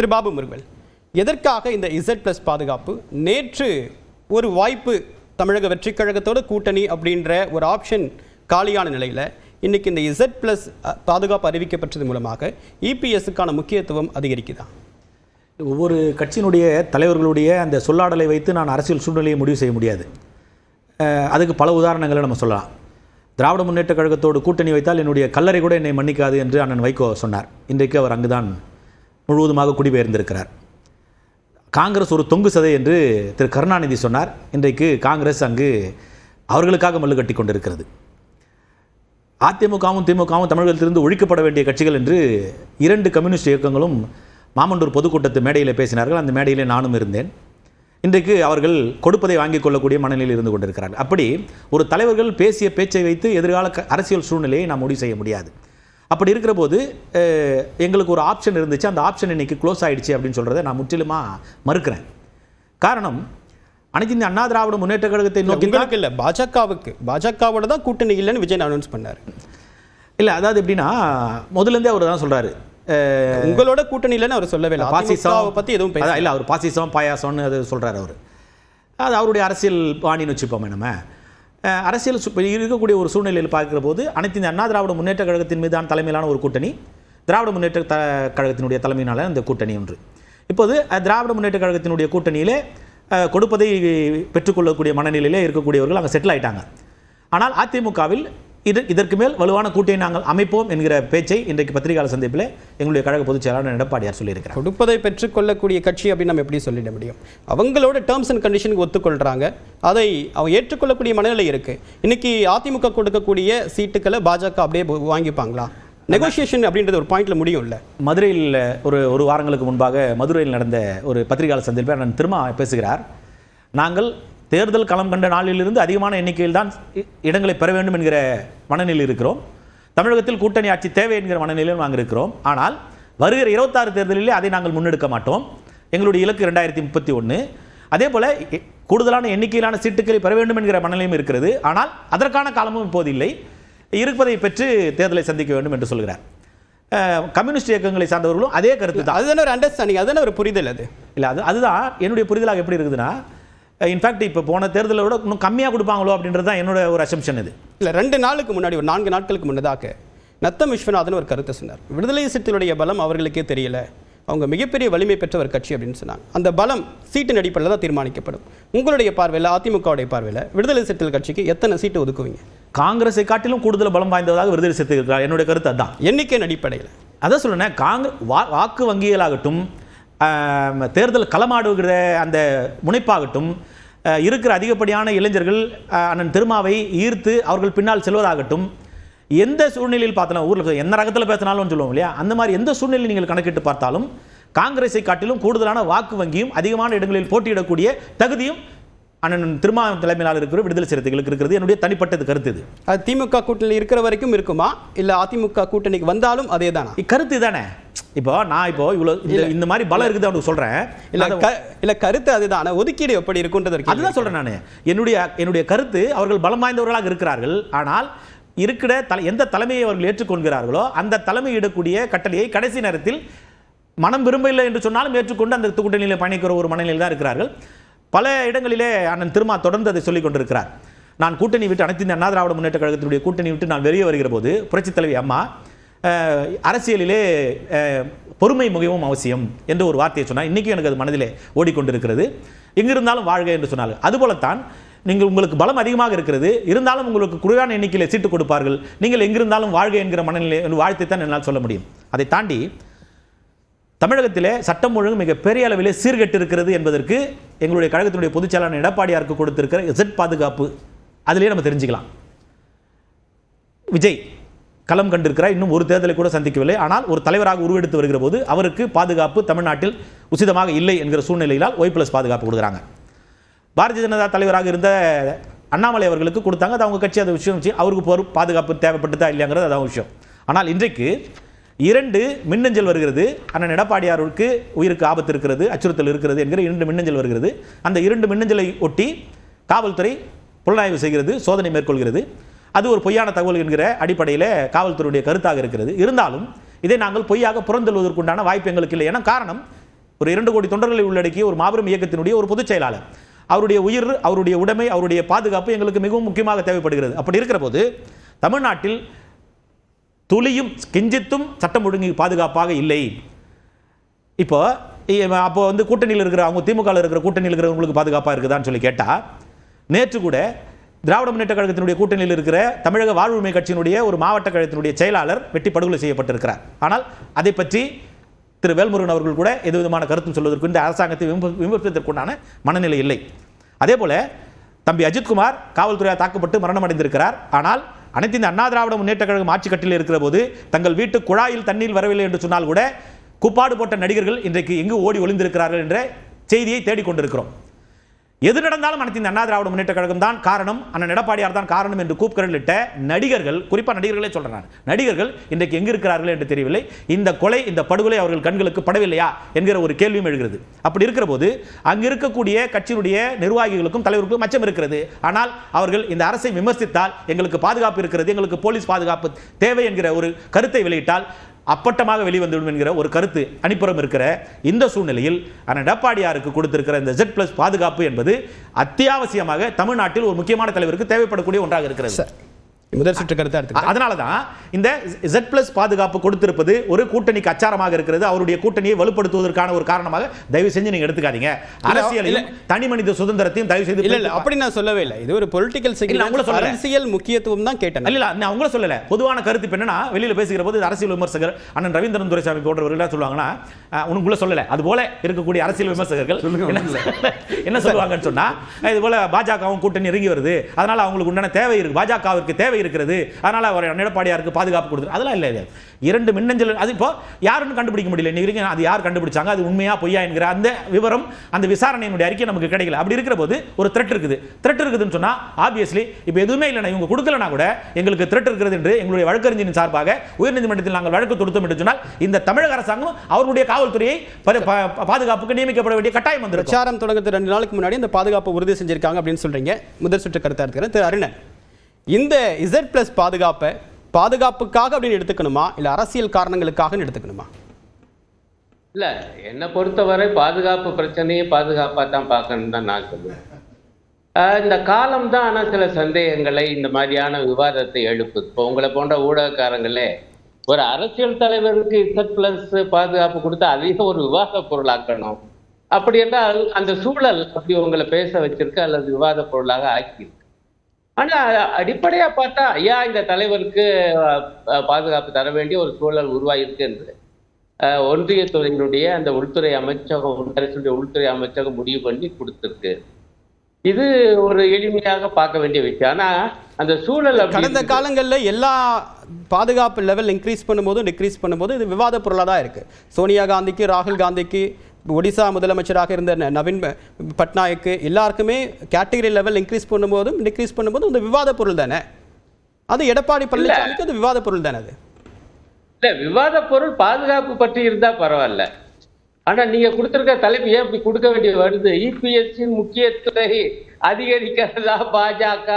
திரு பாபு முருகல் எதற்காக இந்த Z plus பாதுகாப்பு? நேற்று ஒரு வாய்ப்பு தமிழக வெற்றி கழகத்தோட கூட்டணி அப்படின்ற ஒரு ஆப்ஷன் காலியான நிலையில் இன்னைக்கு இந்த இசட் பிளஸ் பாதுகாப்பு அறிவிக்கப்பட்டது மூலமாக இபிஎஸ்க்கான முக்கியத்துவம் அதிகரிக்குதா? ஒவ்வொரு கட்சியினுடைய தலைவர்களுடைய அந்த சொல்லாடலை வைத்து நான் அரசியல் சூழ்நிலையை முடிவு செய்ய முடியாது. அதுக்கு பல உதாரணங்களை நம்ம சொல்லலாம். திராவிட முன்னேற்ற கழகத்தோடு கூட்டணி வைத்தால் என்னுடைய கல்லறை கூட என்னை மன்னிக்காது என்று அண்ணன் வைகோ சொன்னார். இன்றைக்கு அவர் அங்குதான் முழுவதுமாக குடிபெயர்ந்திருக்கிறார். காங்கிரஸ் ஒரு தொங்கு சதை என்று திரு கருணாநிதி சொன்னார். இன்றைக்கு காங்கிரஸ் அங்கு அவர்களுக்காக மல்லு கட்டி கொண்டிருக்கிறது. அதிமுகவும் திமுகவும் தமிழகத்திலிருந்து ஒழிக்கப்பட வேண்டிய கட்சிகள் என்று இரண்டு கம்யூனிஸ்ட் இயக்கங்களும் மாமண்டூர் பொதுக்கூட்டத்து மேடையில் பேசினார்கள். அந்த மேடையிலே நானும் இருந்தேன். இன்றைக்கு அவர்கள் கொடுப்பதை வாங்கிக் கொள்ளக்கூடிய மனநிலையில் இருந்து கொண்டிருக்கிறார்கள். அப்படி ஒரு தலைவர்கள் பேசிய பேச்சை வைத்து எதிர்கால அரசியல் சூழ்நிலையை நாம் முடிவு செய்ய முடியாது. அப்படி இருக்கிற போது எங்களுக்கு ஒரு ஆப்ஷன் இருந்துச்சு. அந்த ஆப்ஷன் இன்னைக்கு க்ளோஸ் ஆயிடுச்சு அப்படின்னு சொல்கிறத நான் முற்றிலுமாக மறுக்கிறேன். காரணம் அனைத்து இந்த அண்ணா திராவிட முன்னேற்ற கழகத்தை நோக்கி இல்லை. பாஜகவுக்கு. பாஜகவோட தான் கூட்டணி இல்லைன்னு விஜய் அனௌன்ஸ் பண்ணார் இல்லை அதாவது எப்படின்னா முதல்லேருந்தே அவர் தான் சொல்கிறாரு உங்களோட கூட்டணி இல்லைன்னு அவர் சொல்லவே இல்லை. பாசிசம் பற்றி எதுவும் இல்லை அவர் பாசிசம் பாயாசம்னு அது சொல்கிறாரு அவர். அது அவருடைய அரசியல் பாணின்னு வச்சுப்போமே நம்ம. அரசியல் இருக்கக்கூடிய ஒரு சூழ்நிலையில் பார்க்கிற போது அனைத்து இந்த அண்ணா திராவிட முன்னேற்ற கழகத்தின் மீதான தலைமையிலான ஒரு கூட்டணி திராவிட முன்னேற்ற த கழகத்தினுடைய தலைமையினால இந்த கூட்டணி ஒன்று. இப்போது திராவிட முன்னேற்ற கழகத்தினுடைய கூட்டணியிலே கொடுப்பதை பெற்றுக்கொள்ளக்கூடிய மனநிலையிலே இருக்கக்கூடியவர்கள் அங்கே செட்டில் ஆயிட்டாங்க. ஆனால் அதிமுகவில் இது இதற்கு மேல் வலுவான கூட்டணி நாங்கள் அமைப்போம் என்கிற பேச்சை இன்றைக்கு பத்திரிகையாளர் சந்திப்பில் எங்களுடைய கழக பொதுச் செயலாளர் எடப்பாடியார் சொல்லியிருக்கிறார். கொடுப்பதை பெற்றுக்கொள்ளக்கூடிய கட்சி அப்படின்னு நம்ம எப்படி சொல்லிட முடியும்? அவங்களோட டேர்ம்ஸ் அண்ட் கண்டிஷனுக்கு ஒத்துக்கொள்றாங்க. அதை அவங்க ஏற்றுக்கொள்ளக்கூடிய மனநிலை இருக்கு. இன்னைக்கு அதிமுக கொடுக்கக்கூடிய சீட்டுக்களை பாஜக அப்படியே வாங்கிப்பாங்களா? நெகோசியேஷன் அப்படின்றது ஒரு பாயிண்ட்ல முடியும்ல மதுரையில் ஒரு ஒரு வாரங்களுக்கு முன்பாக மதுரையில் நடந்த ஒரு பத்திரிகையாளர் சந்திப்பில் நான் திரும்ப பேசுகிறார். நாங்கள் தேர்தல் களம் கண்ட நாளிலிருந்து அதிகமான எண்ணிக்கையில் தான் இடங்களை பெற வேண்டும் என்கிற மனநிலையில் இருக்கிறோம். தமிழகத்தில் கூட்டணி ஆட்சி தேவை என்கிற மனநிலையில் நாங்கள் இருக்கிறோம். ஆனால் வருகிற இருபத்தாறு தேர்தலிலே அதை நாங்கள் முன்னெடுக்க மாட்டோம். எங்களுடைய இலக்கு ரெண்டாயிரத்தி முப்பத்தி ஒன்று அதே போல கூடுதலான எண்ணிக்கையிலான சீட்டுகளை பெற வேண்டும் என்கிற மனநிலையும் இருக்கிறது. ஆனால் அதற்கான காலமும் இப்போது இல்லை. இருப்பதை பெற்று தேர்தலை சந்திக்க வேண்டும் என்று சொல்கிறார். கம்யூனிஸ்ட் இயக்கங்களை சார்ந்தவர்களும் அதே கருத்து தான் அதுதானே ஒரு அண்டர்ஸ்டாண்டிங் அதுதானே ஒரு புரிதல் அது? இல்லை அது அதுதான் என்னுடைய புரிதலாக எப்படி இருக்குதுன்னா இன்ஃபேக்ட் இப்போ போன தேர்தலை விட இன்னும் கம்மியாக கொடுப்பாங்களோ அப்படின்றது தான் என்னோட ஒரு அசம்ஷன் இது. இல்ல ரெண்டு நாளுக்கு முன்னாடி ஒரு நான்கு நாட்களுக்கு முன்னதாக நத்தம் விஸ்வநாதன் ஒரு கருத்தை சொன்னார். விடுதலை சிறுத்தைகளுடைய பலம் அவர்களுக்கே தெரியல. அவங்க மிகப்பெரிய வலிமை பெற்ற ஒரு கட்சி அப்படின்னு சொன்னாங்க. அந்த பலம் சீட்டின் அடிப்படையில் தான் தீர்மானிக்கப்படும். உங்களுடைய பார்வையில் அதிமுகவுடைய பார்வையில் விடுதலை சிறுத்தைகள் கட்சிக்கு எத்தனை சீட்டு ஒதுக்குவீங்க? காங்கிரஸை காட்டிலும் கூடுதல் பலம் வாய்ந்ததாக விருது சேர்த்துக்கிறார் என்னுடைய கருத்து அதான். எண்ணிக்கையின் அடிப்படையில். அதான் சொல்லுனேன் காங்க வா வாக்கு வங்கிகளாகட்டும் தேர்தல் களமாடுகிற அந்த முனைப்பாகட்டும் இருக்கிற அதிகப்படியான இளைஞர்கள் அண்ணன் திருமாவை ஈர்த்து அவர்கள் பின்னால் செல்வதாகட்டும் எந்த சூழ்நிலையில் பார்த்தாலும் ஊரில் எந்த ரகத்தில் பேசினாலும் சொல்லுவோம் இல்லையா? அந்த மாதிரி எந்த சூழ்நிலையில் நீங்கள் கணக்கிட்டு பார்த்தாலும் காங்கிரஸை காட்டிலும் கூடுதலான வாக்கு வங்கியும் அதிகமான இடங்களில் போட்டியிடக்கூடிய தகுதியும் அண்ணன் திருமா தலைமையிலான இருக்கிற விடுதலை சிறுத்தைகளுக்கு இருக்கிறது. என்னுடைய தனிப்பட்டது கருத்து இது. அது திமுக கூட்டணியில் இருக்கிற வரைக்கும் இருக்குமா? இல்ல அதிமுக கூட்டணிக்கு வந்தாலும் அதே தானா கருத்து தானே இப்போ நான் இப்போ இவ்வளோ இந்த இந்த மாதிரி பலம் இருக்குது அவனுக்கு சொல்றேன். இல்ல இல்ல கருத்து அதுதான். ஆனா ஒதுக்கீடு எப்படி இருக்குன்றது இருக்கு அதுதான் சொல்றேன் நான். என்னுடைய என்னுடைய கருத்து அவர்கள் பலம் வாய்ந்தவர்களாக இருக்கிறார்கள். ஆனால் இருக்கிற தலை எந்த தலைமையை அவர்கள் ஏற்றுக்கொள்கிறார்களோ அந்த தலைமையிடக்கூடிய கட்டளையை கடைசி நேரத்தில் மனம் விரும்பவில்லை என்று சொன்னாலும் ஏற்றுக்கொண்டு அந்த கூட்டணியில் பயணிக்கிற ஒரு மனநிலையில் தான் இருக்கிறார்கள். பல இடங்களிலே அண்ணன் திருமா தொடர்ந்து அதை சொல்லிக் கொண்டிருக்கிறார். நான் கூட்டணி விட்டு அனைத்து அண்ணா திராவிட முன்னேற்ற கழகத்தினுடைய கூட்டணி விட்டு நான் வெளியே வருகிற போது புரட்சித் தலைவி அம்மா அரசியலிலே பொறுமை மிகவும் அவசியம் என்ற ஒரு வார்த்தையை சொன்னால் இன்றைக்கும் எனக்கு அது மனதிலே ஓடிக்கொண்டிருக்கிறது. எங்கிருந்தாலும் வாழ்க என்று சொன்னார்கள். அதுபோலத்தான் நீங்கள் உங்களுக்கு பலம் அதிகமாக இருக்கிறது. இருந்தாலும் உங்களுக்கு குறைவான எண்ணிக்கையில் சீட்டு கொடுப்பார்கள். நீங்கள் எங்கிருந்தாலும் வாழ்க என்கிற மனநிலை வாழ்த்தை தான் என்னால் சொல்ல முடியும். அதை தாண்டி தமிழகத்திலே சட்டம் ஒழுங்கு மிக பெரிய அளவிலே சீர்கெட்டு இருக்கிறது என்பதற்கு எங்களுடைய கழகத்தினுடைய பொதுச் செயலாளர் எடப்பாடியாருக்கு கொடுத்திருக்கிற எசட் பாதுகாப்பு அதிலே நம்ம தெரிஞ்சுக்கலாம். விஜய் களம் கண்டிருக்கிறார். இன்னும் ஒரு தேர்தலை கூட சந்திக்கவில்லை. ஆனால் ஒரு தலைவராக உருவெடுத்து வருகிற போது அவருக்கு பாதுகாப்பு தமிழ்நாட்டில் உசிதமாக இல்லை என்கிற சூழ்நிலையினால் ஒய் பிளஸ் பாதுகாப்பு கொடுக்குறாங்க. பாரதிய ஜனதா தலைவராக இருந்த அண்ணாமலை அவர்களுக்கு கொடுத்தாங்க. அது அவங்க கட்சி அது விஷயம். வச்சு அவருக்கு பொறு பாதுகாப்பு தேவைப்பட்டதா இல்லையாங்கிறது அதான் விஷயம். ஆனால் இன்றைக்கு இரண்டு மின்னஞ்சல் வருகிறது. அண்ணன் எடப்பாடியாருக்கு உயிருக்கு ஆபத்து இருக்கிறது அச்சுறுத்தல் இருக்கிறது என்கிற இரண்டு மின்னஞ்சல் வருகிறது. அந்த இரண்டு மின்னஞ்சலை ஒட்டி காவல்துறை புலனாய்வு செய்கிறது சோதனை மேற்கொள்கிறது. அது ஒரு பொய்யான தகவல் என்கிற அடிப்படையில் காவல்துறையுடைய கருத்தாக இருக்கிறது. இருந்தாலும் இதை நாங்கள் பொய்யாக புறந்தள்ளுவதற்குண்டான வாய்ப்பு எங்களுக்கு இல்லை. ஏன்னா காரணம் ஒரு இரண்டு கோடி தொண்டர்களை உள்ளடக்கிய ஒரு மாபெரும் இயக்கத்தினுடைய ஒரு பொதுச் செயலாளர். அவருடைய உயிர் அவருடைய உடைமை அவருடைய பாதுகாப்பு எங்களுக்கு மிகவும் முக்கியமாக தேவைப்படுகிறது. அப்படி இருக்கிற போது தமிழ்நாட்டில் துளியும் கிஞ்சித்தும் சட்டம் ஒழுங்கு பாதுகாப்பாக இல்லை. இப்போ அப்போ வந்து கூட்டணியில் இருக்கிற அவங்க திமுக இருக்கிற கூட்டணியில் இருக்கிறவங்களுக்கு பாதுகாப்பாக இருக்குதான்னு சொல்லி கேட்டால் நேற்று கூட திராவிட முன்னேற்ற கழகத்தினுடைய கூட்டணியில் இருக்கிற தமிழக வாழ்வுரிமை கட்சியினுடைய ஒரு மாவட்ட கழகத்தினுடைய செயலாளர் வெட்டி படுகொலை செய்யப்பட்டிருக்கிறார். ஆனால் அதை பற்றி திரு வேல்முருகன் அவர்கள் கூட எது விதமான கருத்தும் சொல்வதற்கு இந்த அரசாங்கத்தை விமர்ச- விமர்சிப்பதற்குண்டான மனநிலை இல்லை. அதே போல தம்பி அஜித்குமார் காவல்துறையால் தாக்கப்பட்டு மரணம் அடைந்திருக்கிறார் ஆனால் அனைத்து இந்த அண்ணா திராவிட முன்னேற்ற கழகம் ஆட்சி கட்டில் இருக்கிற போது தங்கள் வீட்டு குழாயில் தண்ணீர் வரவில்லை என்று சொன்னால் கூட குப்பாடு போட்ட நடிகர்கள் இன்றைக்கு எங்கு ஓடி ஒளிந்திருக்கிறார்கள் என்ற செய்தியை தேடிக்கொண்டிருக்கிறோம். எது நடந்தாலும் அனைத்து இந்த அண்ணா திராவிட முன்னேற்ற கழகம் தான் காரணம். அண்ணன் எடப்பாடியார் தான் காரணம் என்று கூப்பிக்கரலிட்ட நடிகர்கள் குறிப்பாக நடிகர்களே சொல்றேன் நடிகர்கள் இன்றைக்கு எங்கே இருக்கிறார்கள் என்று தெரியவில்லை. இந்த கொலை இந்த படுகொலை அவர்கள் கண்களுக்கு படவில்லையா என்கிற ஒரு கேள்வியும் எழுகிறது. அப்படி இருக்கிற போது அங்கு இருக்கக்கூடிய கட்சியினுடைய நிர்வாகிகளுக்கும் தலைவர்களுக்கும் மச்சம் இருக்கிறது. ஆனால் அவர்கள் இந்த அரசை விமர்சித்தால் எங்களுக்கு பாதுகாப்பு இருக்கிறது எங்களுக்கு போலீஸ் பாதுகாப்பு தேவை என்கிற ஒரு கருத்தை வெளியிட்டால் அப்பட்டமாக வெளிவந்துவிடும் என்கிற ஒரு கருத்து அணிப்புறம் இருக்கிற இந்த சூழ்நிலையில் ஆனால் எடப்பாடியாருக்கு கொடுத்திருக்கிற இந்த ஜெட் பிளஸ் பாதுகாப்பு என்பது அத்தியாவசியமாக தமிழ்நாட்டில் ஒரு முக்கியமான தலைவருக்கு தேவைப்படக்கூடிய ஒன்றாக இருக்கிறது. சார் முதல் சுற்று கருத்தை அதனால தான் இந்த Z பிளஸ் பாதுகாப்பு கொடுத்திருப்பது ஒரு கூட்டணிக்கு அச்சாரமாக இருக்கிறது. அவருடைய கூட்டணியை வலுப்படுத்துவதற்கான ஒரு காரணமாக தயவு செஞ்சு நீங்க எடுத்துக்காதீங்க. அரசியலையும் தனி மனித சுதந்திரத்தையும் தயவு செய்து இல்ல அப்படி நான் சொல்லவே இல்லை. இது ஒரு பொலிட்டிக்கல் சொல்லல. அரசியல் முக்கியத்துவம் தான் கேட்டேன் இல்ல நான் உங்களை சொல்லல. பொதுவான கருத்து இப்ப என்னன்னா வெளியில பேசுகிற போது அரசியல் விமர்சகர் அண்ணன் ரவீந்திரன் துரைசாமி போன்றவர்கள் சொல்லுவாங்கன்னா உனக்குள்ள சொல்லல. அது போல இருக்கக்கூடிய அரசியல் விமர்சகர்கள் என்ன சொல்லுவாங்கன்னு சொன்னா இது போல பாஜகவும் கூட்டணி நெருங்கி வருது. அதனால அவங்களுக்கு உண்டான தேவை இருக்கு. பாஜகவிற்கு தேவை இருக்கிறது. அதனால அவர் எடப்பாடியாருக்கு பாதுகாப்பு கொடுத்து அதெல்லாம் இல்லை இரண்டு மின்னஞ்சல் அது இப்போ யாருன்னு கண்டுபிடிக்க முடியல. இன்னைக்கு அது யார் கண்டுபிடிச்சாங்க? அது உண்மையா பொய்யா என்கிற அந்த விவரம் அந்த விசாரணையினுடைய அறிக்கை நமக்கு கிடைக்கல. அப்படி இருக்கிற போது ஒரு த்ரெட் இருக்குது. த்ரெட் இருக்குதுன்னு சொன்னா ஆப்வியஸ்லி இப்போ எதுவுமே இல்லைனா இவங்க கொடுக்கலனா கூட எங்களுக்கு த்ரெட் இருக்கிறது என்று எங்களுடைய வழக்கறிஞரின் சார்பாக உயர்நீதிமன்றத்தில் நாங்கள் வழக்கு தொடுத்தோம் என்று சொன்னால் இந்த தமிழக அரசாங்கம் அவருடைய காவல்துறையை பாதுகாப்புக்கு நியமிக்கப்பட வேண்டிய கட்டாயம் வந்து பிரச்சாரம் தொடங்குறது ரெண்டு நாளுக்கு முன்னாடி இந்த பாதுகாப்பு உறுதி செஞ்சிருக்காங்க அப்படின்னு சொல்றீங்க. முதல் சுற்று கருத்தா எடுத்துக்கிறேன் திரு அருணன். இந்த இசட் பிளஸ் பாதுகாப்பை பாதுகாப்புக்காக அப்படின்னு எடுத்துக்கணுமா? இல்லை அரசியல் காரணங்களுக்காக எடுத்துக்கணுமா? இல்லை என்னை பொறுத்தவரை பாதுகாப்பு பிரச்சனையை பாதுகாப்பாக தான் பார்க்கணும்னு தான் நான் சொல்லுவேன். இந்த காலம் தான் ஆனால் சில சந்தேகங்களை இந்த மாதிரியான விவாதத்தை எழுப்புது. இப்போ உங்களை போன்ற ஊடகக்காரங்களே ஒரு அரசியல் தலைவருக்கு இசட் பிளஸ் பாதுகாப்பு கொடுத்தா அதிக ஒரு விவாத பொருளாக்கணும். அப்படி என்றால் அந்த சூழல் அப்படி உங்களை பேச வச்சிருக்கு அல்லது விவாத பொருளாக ஆக்கியிருக்கு. ஆனா அடிப்படையா பார்த்தா ஐயா இந்த தலைவருக்கு பாதுகாப்பு தர வேண்டிய ஒரு சூழல் உருவாயிருக்கு என்று. ஒன்றியத்துறையினுடைய அந்த உள்துறை அமைச்சகம் அரசுடைய உள்துறை அமைச்சகம் முடிவு பண்ணி கொடுத்திருக்கு. இது ஒரு எளிமையாக பார்க்க வேண்டிய விஷயம். ஆனா அந்த சூழல் கடந்த. காலங்கள்ல எல்லா பாதுகாப்பு லெவல் இன்க்ரீஸ் பண்ணும்போதும் டிக்ரீஸ் பண்ணும்போது இது விவாத பொருளாக தான் இருக்கு. சோனியா காந்திக்கு ராகுல் காந்திக்கு ஒடிசா முதலமைச்சராக இருந்த நவீன் பட்நாயக்கு எல்லாருக்குமே கேட்டகரி லெவல் இன்க்ரீஸ் பண்ணும்போதும் டிக்ரீஸ் பண்ணும்போதும் இந்த விவாத பொருள் தானே? அது எடப்பாடி பழனிசாமிக்கு அது விவாத பொருள் தானே அது? இல்ல விவாத பொருள் பாதுகாப்பு பற்றி இருந்தா பரவாயில்ல. ஆனா நீங்க கொடுத்திருக்க தலைப்பு ஏன் இப்படி கொடுக்க வேண்டிய வருது? இபிஎஸ்சின் முக்கியத்துவத்தை அதிகரிக்கிறதா பாஜக?